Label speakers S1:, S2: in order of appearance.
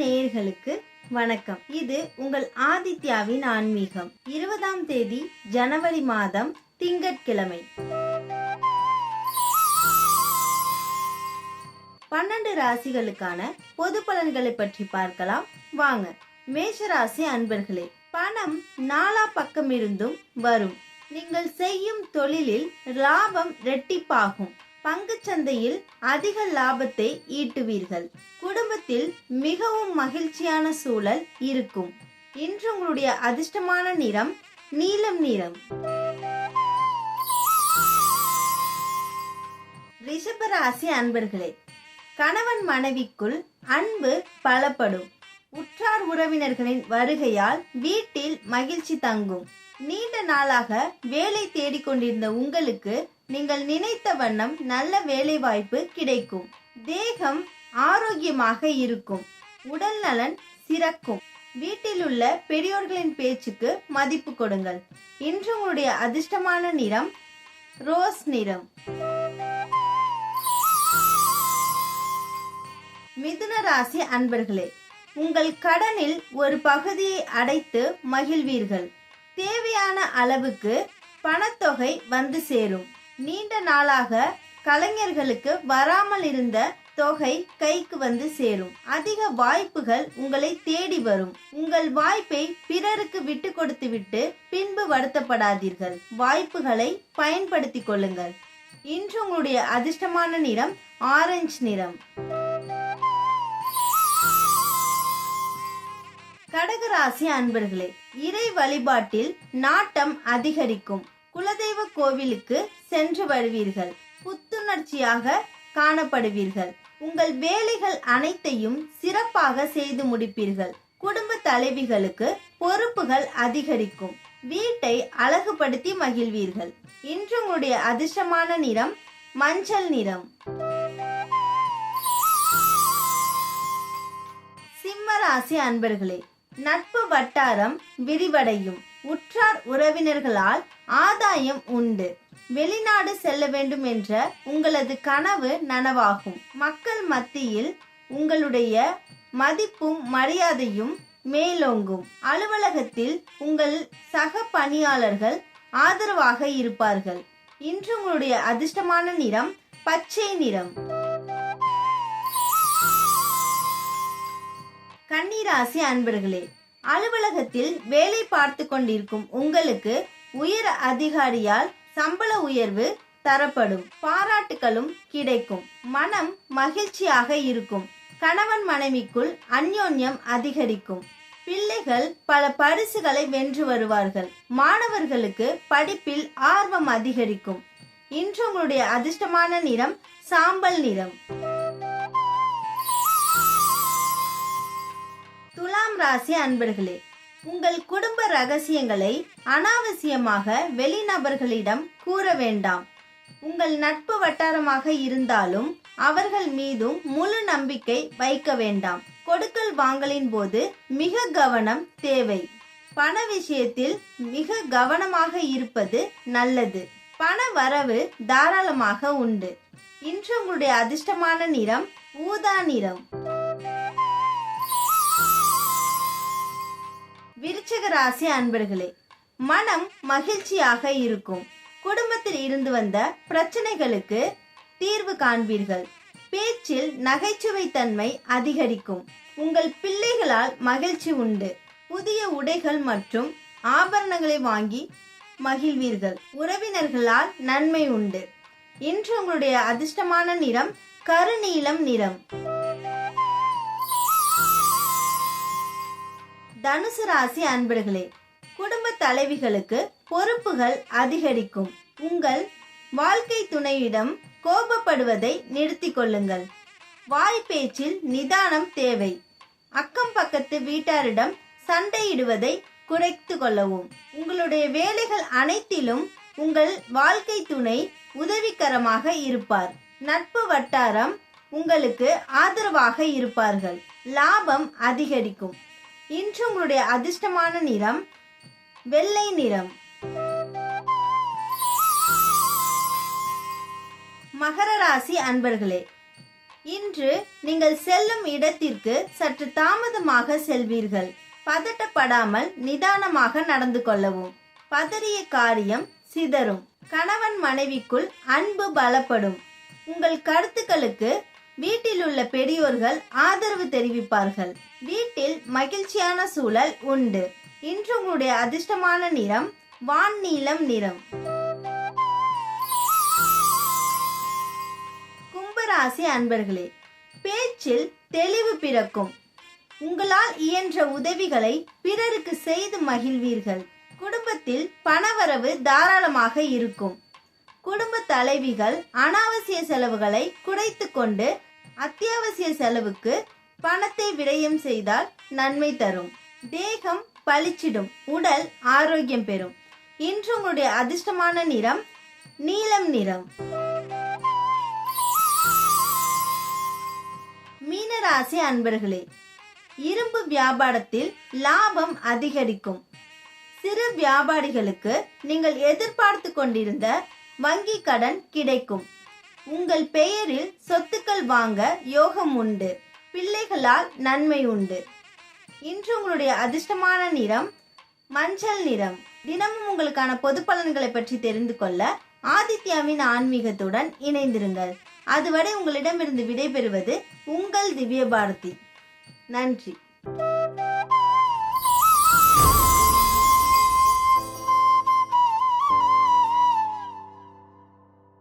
S1: நேயர்களுக்கு வணக்கம். இது உங்கள் ஆதித்யாவின் ஆன்மீகம். இருபதாம் தேதி ஜனவரி மாதம் திங்கட்கிழமை. பன்னெண்டு ராசிகளுக்கான பொது பலன்களை பற்றி பார்க்கலாம். வாங்க மேஷ ராசி அன்பர்களே பணம் நாலா பக்கம் இருந்தும் வரும். நீங்கள் செய்யும் தொழிலில் லாபம் ரெட்டிப்பாகும் சந்தையில் அதிக லாபத்தை ஈட்டுவீர்கள். குடும்பத்தில் மிகவும் மகிழ்ச்சியான சூழல் இருக்கும். இன்று உங்களுடைய அதிர்ஷ்டமான நிறம் நீலம் நிறம். ரிஷபராசி அன்பர்களே கணவன் மனைவிக்குள் அன்பு பலப்படும். உற்றார் உறவினர்களின் வருகையால் வீட்டில் மகிழ்ச்சி தங்கும். நீண்ட நாளாக வேலை தேடிக்கொண்டிருந்த உங்களுக்கு நீங்கள் நினைத்த வண்ணம் நல்ல வேலை வாய்ப்பு கிடைக்கும். தேகம் ஆரோக்கியமாக இருக்கும். உடல் நலன் சிறக்கும். வீட்டில் உள்ள பெரியோர்களின் பேச்சுக்கு மதிப்பு கொடுங்கள். இன்று உங்களுடைய அதிர்ஷ்டமான நிறம் ரோஸ் நிறம். மிதுன ராசி அன்பர்களே உங்கள் கடனில் ஒரு பகுதியை அடைத்து மகிழ்வீர்கள். தேவையான அளவுக்கு பணத்தொகை வந்து சேரும். நீண்ட நாளாக கலைஞர்களுக்கு வராமல் இருந்த தொகை கைக்கு வந்து சேரும். அதிக வாய்ப்புகள் உங்களை தேடி வரும். உங்கள் வாய்ப்பை பிறருக்கு விட்டு கொடுத்து விட்டு பின்பு வருத்தப்படாதீர்கள். வாய்ப்புகளை பயன்படுத்திக் கொள்ளுங்கள். இன்று உங்களுடைய அதிர்ஷ்டமான நிறம் ஆரஞ்சு நிறம். கடகராசி அன்பர்களே இறை வழிபாட்டில் நாட்டம் அதிகரிக்கும். குலதெய்வ கோவிலுக்கு சென்று வருவீர்கள். புத்துணர்ச்சியாக காணப்படுவீர்கள். உங்கள் வேலைகள் அனைத்தையும் சிறப்பாக செய்து முடிப்பீர்கள். குடும்ப தலைவிகளுக்கு பொறுப்புகள் அதிகரிக்கும். வீட்டை அழகுபடுத்தி மகிழ்வீர்கள். இன்று உங்களுடைய அதிர்ஷ்டமான நிறம் மஞ்சள் நிறம். சிம்மராசி அன்பர்களே நட்பு வட்டாரம் விரிவடையும். உற்றார் உறவினர்களால் ஆதாயம் உண்டு. வெளிநாடு செல்ல வேண்டும் என்ற உங்களது கனவு நனவாகும். மக்கள் மத்தியில் உங்களுடைய மதிப்பும் மரியாதையும் மேலோங்கும். அலுவலகத்தில் உங்கள் சக பணியாளர்கள் ஆதரவாக இருப்பார்கள். இன்று உங்களுடைய அதிர்ஷ்டமான நிறம் பச்சை நிறம். கன்னிராசி அன்பர்களே அலுவலகத்தில் வேலை பார்த்து கொண்டிருக்கும் உங்களுக்கு உயர் அதிகாரியால் சம்பள உயர்வு தரப்படும். பாராட்டுகளும் கிடைக்கும். மனம் மகிழ்ச்சியாக இருக்கும். கணவன் மனைவிக்குள் அந்யோன்யம் அதிகரிக்கும். பிள்ளைகள் பல பரிசுகளை வென்று வருவார்கள். மாணவர்களுக்கு படிப்பில் ஆர்வம் அதிகரிக்கும். இன்று உங்களுடைய அதிர்ஷ்டமான நிறம் சாம்பல் நிறம். ராசி அன்பர்களே உங்கள் குடும்ப ரகசியங்களை அனாவசியமாக வெளிநபர்களிடம் கூற வேண்டாம். உங்கள் நட்பு வட்டாரமாக இருந்தாலும் அவர்கள் மீதும் முழு நம்பிக்கை வைக்க வேண்டாம். கொடுக்கல் வாங்கலின் போது மிக கவனம் தேவை. பண விஷயத்தில் மிக கவனமாக இருப்பது நல்லது. பண வரவு தாராளமாக உண்டு. இன்று உங்களுடைய அதிர்ஷ்டமான நிறம் ஊதா நிறம். விருச்சக ராசி அன்பர்களே மனம் மகிழ்ச்சியாக இருக்கும். குடும்பத்தில் இருந்து வந்த பிரச்சனைகளுக்கு தீர்வு காண்பீர்கள். பேச்சில் நகைச்சுவை தன்மை அதிகரிக்கும். உங்கள் பிள்ளைகளால் மகிழ்ச்சி உண்டு. புதிய உடைகள் மற்றும் ஆபரணங்களை வாங்கி மகிழ்வீர்கள். உறவினர்களால் நன்மை உண்டு. இன்று உங்களுடைய அதிர்ஷ்டமான நிறம் கருநீலம் நிறம். தனுசு ராசி அன்பர்களே குடும்ப தலைவிகளுக்கு பொறுப்புகள் அதிகரிக்கும். உங்கள் வாழ்க்கை துணையிடம் கோபப்படுவதை நிறுத்திக் கொள்ளுங்கள். வாய் பேச்சில் நிதானம் தேவை. அக்கம் பக்கத்து வீட்டாரிடம் சண்டையிடுவதை குறைத்து கொள்ளவும். உங்களுடைய வேலைகள் அனைத்திலும் உங்கள் வாழ்க்கை துணை உதவிகரமாக இருப்பார். நட்பு வட்டாரம் உங்களுக்கு ஆதரவாக இருப்பார்கள். லாபம் அதிகரிக்கும். இன்று உங்களுடைய அதிர்ஷ்டமான நிறம் வெள்ளை நிறம். மகர ராசி அன்பர்களே இன்று நீங்கள் செல்லும் இடத்திற்கு சற்று தாமதமாக செல்வீர்கள். பதட்டப்படாமல் நிதானமாக நடந்து கொள்ளவும். பதறிய காரியம் சிதறும். கணவன் மனைவிக்குள் அன்பு பலப்படும். உங்கள் கருத்துக்களுக்கு வீட்டில் உள்ள பெரியோர்கள் ஆதரவு தெரிவிப்பார்கள். வீட்டில் மகிழ்ச்சியான சூழல் உண்டு. இன்று உங்களுடைய அதிர்ஷ்டமான நிறம் வான் நீலம் நிறம். கும்பராசி அன்பர்களே பேச்சில் தெளிவு பிறக்கும். உங்களால் இயன்ற உதவிகளை பிறருக்கு செய்து மகிழ்வீர்கள். குடும்பத்தில் பணவரவு தாராளமாக இருக்கும். குடும்ப தலைவிகள் அனாவசிய செலவுகளை குறைத்து கொண்டு அத்தியாவசிய செலவுக்கு பணத்தை விடயம் செய்தால் நன்மை தரும். தேகம் பளிச்சிடும் உடல் ஆரோக்கியம் பெறும். இன்று உங்களுடைய அதிர்ஷ்டமான நிறம் நீலம் நிறம். மீனராசி அன்பர்களே இரும்பு வியாபாரத்தில் லாபம் அதிகரிக்கும். சிறு வியாபாரிகளுக்கு நீங்கள் எதிர்பார்த்து கொண்டிருந்த வங்கி கடன் கிடைக்கும். உங்கள் பெயரில் சொத்துக்கள் வாங்க யோகம் உண்டு. பிள்ளைகளால் நன்மை உண்டு. இன்று உங்களுடைய அதிர்ஷ்டமான நிறம் மஞ்சள் நிறம். தினமும் உங்களுக்கான பொது பலன்களை பற்றி தெரிந்து கொள்ள ஆதித்யாவின் ஆன்மீகத்துடன் இணைந்திருங்கள். அதுவரை உங்களிடமிருந்து விடைபெறுவது உங்கள் திவ்ய பாரதி நன்றி.